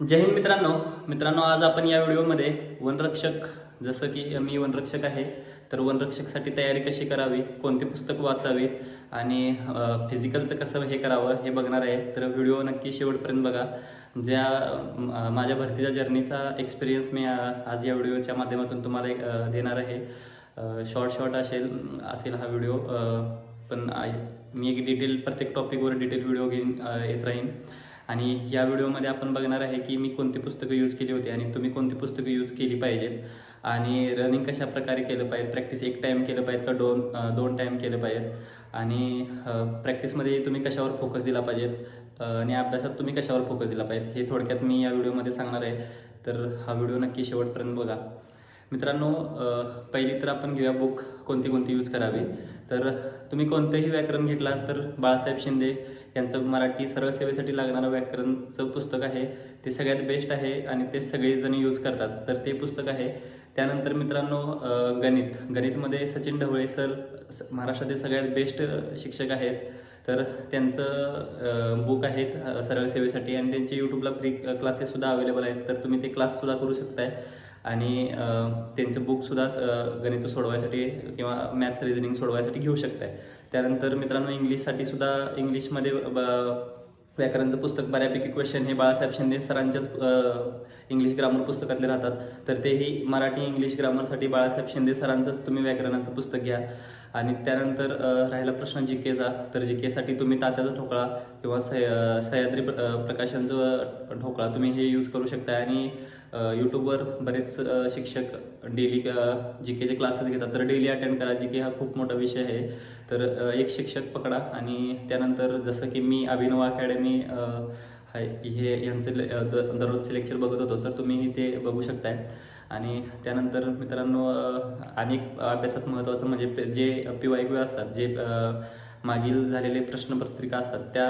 जय हिंद मित्रांनो. मित्रांनो आज आपण या व्हिडिओमध्ये वनरक्षक जसं की मी वनरक्षक आहे तर वनरक्षकसाठी तयारी कशी करावी कोणते पुस्तक वाचावे आणि फिजिकलचं कसं हे करावं हे बघणार आहे. तर व्हिडिओ नक्की शेवटपर्यंत बघा. ज्या माझ्या भरतीच्या जर्नीचा एक्सपिरियन्स मी आज या व्हिडिओच्या माध्यमातून तुम्हाला एक, देणार आहे. शॉर्ट शॉर्ट असेल असेल हा व्हिडिओ. पण मी एक डिटेल प्रत्येक टॉपिकवर डिटेल व्हिडिओ घेऊन येत राहीन. आणि या व्हिडिओमध्ये आपण बघणार आहे की मी कोणती पुस्तकं यूज केली होती आणि तुम्ही कोणती पुस्तकं यूज केली पाहिजेत. आणि रनिंग कशा प्रकारे केलं पाहिजे प्रॅक्टिस एक टाईम केलं पाहिजे का दोन दोन टाईम केलं पाहिजेत? आणि प्रॅक्टिसमध्ये तुम्ही कशावर फोकस दिला पाहिजेत? आणि अभ्यासात तुम्ही कशावर फोकस दिला पाहिजे हे थोडक्यात मी या व्हिडिओमध्ये सांगणार आहे. तर हा व्हिडिओ नक्की शेवटपर्यंत बघा. मित्रांनो पहिली तर आपण घेऊया बुक कोणती कोणती यूज करावी. तर तुम्ही कोणतंही व्याकरण घेतला तर बाळासाहेब शिंदे यांचं मराठी सरळ सेवेसाठी लागणारं व्याकरणचं पुस्तक आहे. ते सगळ्यात बेस्ट आहे आणि ते सगळेजण यूज करतात. तर ते पुस्तक आहे. त्यानंतर मित्रांनो गणित. गणितमध्ये सचिन ढवळे सर स- महाराष्ट्रातील सगळ्यात बेस्ट शिक्षक आहेत. तर त्यांचं बुक आहेत सरळ सेवेसाठी आणि त्यांचे यूट्यूबला फ्री क्लासेससुद्धा अवेलेबल आहेत. तर तुम्ही ते क्लाससुद्धा करू शकताय. आणि त्यांचं बुकसुद्धा गणित सोडवायसाठी किंवा मॅथ्स रिझनिंग सोडवायसाठी घेऊ शकताय. त्यानंतर मित्रांनो इंग्लिशसाठी सुद्धा इंग्लिशमध्ये ब- व्याकरणचं पुस्तक बऱ्यापैकी क्वेश्चन हे बाळासाहेब शिंदे सरांच्याच इंग्लिश ग्रामर पुस्तकातले राहतात. तर तेही मराठी इंग्लिश ग्रामरसाठी बाळासाहेब शिंदे सरांचंच तुम्ही व्याकरणाचं पुस्तक घ्या. आणि त्यानंतर राहिला प्रश्न जी केचा तर जी केसाठी तुम्ही तात्याचा ठोकळा किंवा सह सह्याद्री प्र- प्रकाशनचं ठोकळा तुम्ही हे यूज करू शकता आणि यूट्यूबवर बरेच शिक्षक डेली जी केचे क्लासेस घेतात. तर डेली अटेंड करा. जी के हा खूप मोठा विषय आहे. तर एक शिक्षक पकडा आणि त्यानंतर जसं की मी अभिनव अकॅडमी हाय हे यांचं ले- दररोजचे लेक्चर बघत होतो. तर तुम्ही ते बघू शकताय. आणि त्यानंतर मित्रांनो अनेक अभ्यासात महत्त्वाचं म्हणजे जे पी वाय क्यू असतात जे मागील झालेले प्रश्नपत्रिका असतात त्या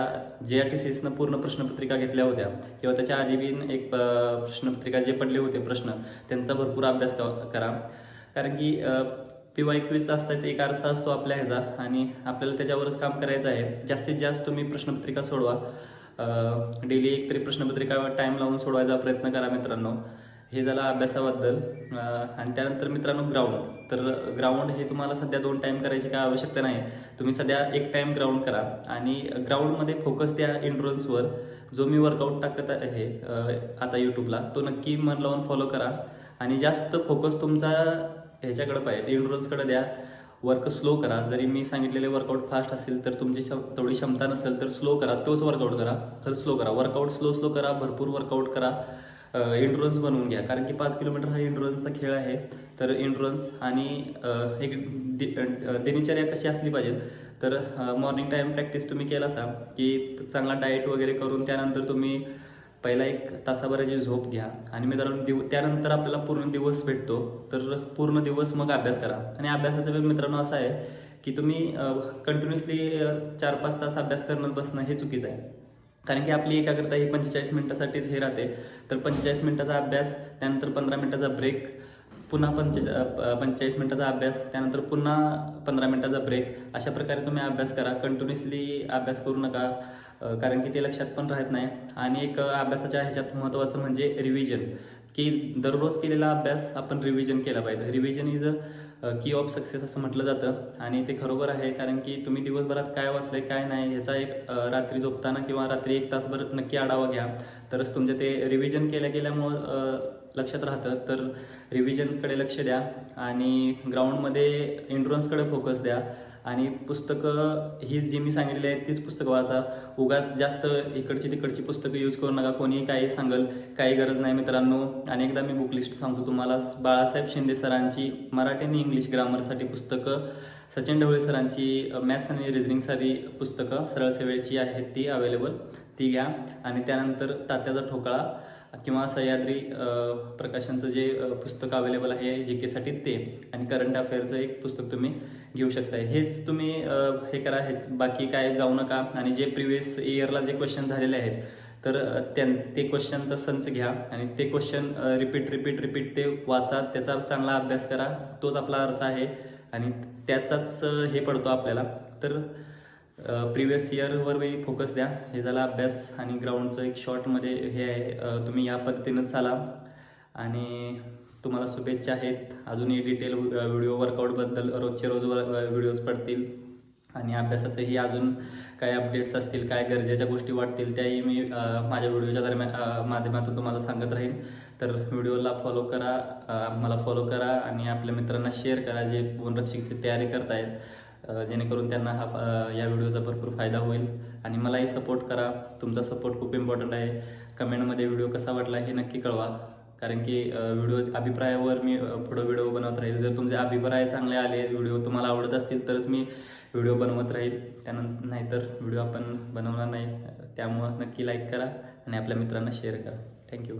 जे आर टी सी एसनं पूर्ण प्रश्नपत्रिका घेतल्या होत्या. किंवा त्याच्या आधी बीन एक प्रश्नपत्रिका जे पडले होते प्रश्न त्यांचा भरपूर अभ्यास करा. कारण की पी वाय क्यूचा असतात एक आरसा असतो आपल्या ह्याचा आणि आपल्याला त्याच्यावरच काम करायचं आहे. जास्तीत जास्त तुम्ही प्रश्नपत्रिका सोडवा. डेली एक तरी प्रश्नपत्रिका टाईम लावून सोडवायचा प्रयत्न करा मित्रांनो. हे झालं अभ्यासाबद्दल. आणि त्यानंतर मित्रांनो ग्राउंड तर ग्राउंड हे तुम्हाला सध्या दोन टाईम करायची काय आवश्यकता नाही. तुम्ही सध्या एक टाईम ग्राउंड करा. आणि ग्राउंडमध्ये फोकस द्या इंट्रोन्सवर जो मी वर्कआउट टाकत आहे आता यूट्यूबला तो नक्की मन लावून फॉलो करा. आणि जास्त फोकस तुमचा ह्याच्याकडे पाहिजे इंट्रोन्सकडे द्या. वर्क स्लो करा. जरी मी सांगितलेले वर्कआउट फास्ट असेल तर तुमची क्षम- तेवढी क्षमता नसेल तर स्लो करा. तोच वर्कआउट करा. तर स्लो करा. वर्कआउट स्लो स्लो करा. भरपूर वर्कआउट करा. इंड्रोन्स बनवून घ्या. कारण की पाच किलोमीटर हा इंड्रोन्सचा खेळ आहे. तर इंड्रोन्स आणि एक दि- दिनचर्या कशी असली पाहिजे तर मॉर्निंग टाईम प्रॅक्टिस तुम्ही केला असा की चांगला डाएट वगैरे करून त्यानंतर तुम्ही पहिला एक तासाभराची झोप घ्या. आणि मित्रांनो दिव त्यानंतर आपल्याला पूर्ण दिवस भेटतो. तर पूर्ण दिवस मग अभ्यास करा. आणि अभ्यासाचा वेळ मित्रांनो असा आहे की तुम्ही कंटिन्युअसली चार पाच तास अभ्यास करणं बसणं हे चुकीचं आहे. कारण की आपली एकाग्रता ही पंचेचाळीस मिनिटासाठीच हे राहते. तर पंचेचाळीस मिनिटाचा अभ्यास त्यानंतर पंधरा मिनिटाचा ब्रेक पुन्हा पंचे पंचेचाळीस मिनिटाचा अभ्यास त्यानंतर पुन्हा पंधरा मिनिटाचा ब्रेक अशा प्रकारे तुम्ही अभ्यास करा. कंटिन्युअसली अभ्यास करू नका कारण की ते लक्षात पण राहत नाही. आणि एक अभ्यासाच्या ह्याच्यात महत्त्वाचं म्हणजे रिव्हिजन की दररोज केलेला अभ्यास आपण रिव्हिजन केला पाहिजे. रिव्हिजन इज अ की ऑफ सक्सेस असं म्हटलं जातं. आणि ते खरोबर आहे कारण की तुम्ही दिवसभरात काय वाचलंय काय नाही ह्याचा एक रात्री झोपताना किंवा रात्री एक तासभर नक्की आढावा घ्या. तरच तुमचं ते रिव्हिजन केल्या गेल्यामुळं लक्षात राहतं. तर रिव्हिजनकडे लक्ष द्या आणि ग्राउंडमध्ये एंड्रन्सकडे फोकस द्या. आणि पुस्तकं ही जी मी सांगितलेली आहेत तीच पुस्तकं वाचा. उगाच जास्त इकडची तिकडची पुस्तकं यूज करू नका. कोणी काही सांगल काही गरज नाही मित्रांनो. आणि एकदा मी बुक लिस्ट सांगतो तुम्हाला. बाळासाहेब शिंदे सरांची मराठी आणि इंग्लिश ग्रामरसाठी पुस्तकं सचिन ढवळे सरांची मॅथ्स आणि रिझनिंगसाठी पुस्तकं सरळ सेवेची आहेत ती अवेलेबल ती घ्या. आणि त्यानंतर तात्याचा ठोकळा किंवा सह्याद्री प्रकाशनचं जे पुस्तक अवेलेबल आहे जी केसाठी ते. आणि करंट अफेअरचं एक पुस्तक तुम्ही घेऊ शकताय. हेच तुम्ही हे करा हेच बाकी काय जाऊ नका. आणि जे प्रिव्हियस इयरला जे क्वेश्चन झालेले आहेत तर त्यां ते क्वेश्चनचा संच घ्या आणि ते क्वेश्चन रिपीट रिपीट रिपीट ते वाचा. त्याचा चांगला अभ्यास करा. तोच आपला अर्थ आहे. आणि त्याचाच हे पडतो आपल्याला. तर प्रिवियस इयरवरही फोकस द्या. हे झाला अभ्यास आणि ग्राउंडचं एक शॉर्टमध्ये हे आहे. तुम्ही या पद्धतीनंच चाला. आणि तुम्हाला शुभेच्छा आहेत. अजूनही डिटेल व्हिडिओ वर्कआउटबद्दल रोजचे रोज व्हिडिओज पडतील. आणि अभ्यासाचंही अजून काय अपडेट्स असतील काय गरजेच्या गोष्टी वाटतील त्याही मी माझ्या व्हिडिओच्या दरम्यान माध्यमातून तुम्हाला सांगत राहीन. तर व्हिडिओला फॉलो करा मला फॉलो करा आणि आपल्या मित्रांना शेअर करा जे पुनरक्षिकची तयारी करतायत. जेणेकरून त्यांना हा या व्हिडिओचा भरपूर फायदा होईल. आणि मलाही सपोर्ट करा. तुमचा सपोर्ट खूप इम्पॉर्टंट आहे. कमेंटमध्ये व्हिडिओ कसा वाटला हे नक्की कळवा. कारण की व्हिडिओ अभिप्रायावर मी पुढं व्हिडिओ बनवत राहील. जर तुमचे अभिप्राय चांगले आले व्हिडिओ तुम्हाला आवडत असतील तरच मी व्हिडिओ बनवत राहील. त्यानंतर नाहीतर व्हिडिओ आपण बनवणार नाही. त्यामुळं नक्की लाईक करा आणि आपल्या मित्रांना शेअर करा. थँक्यू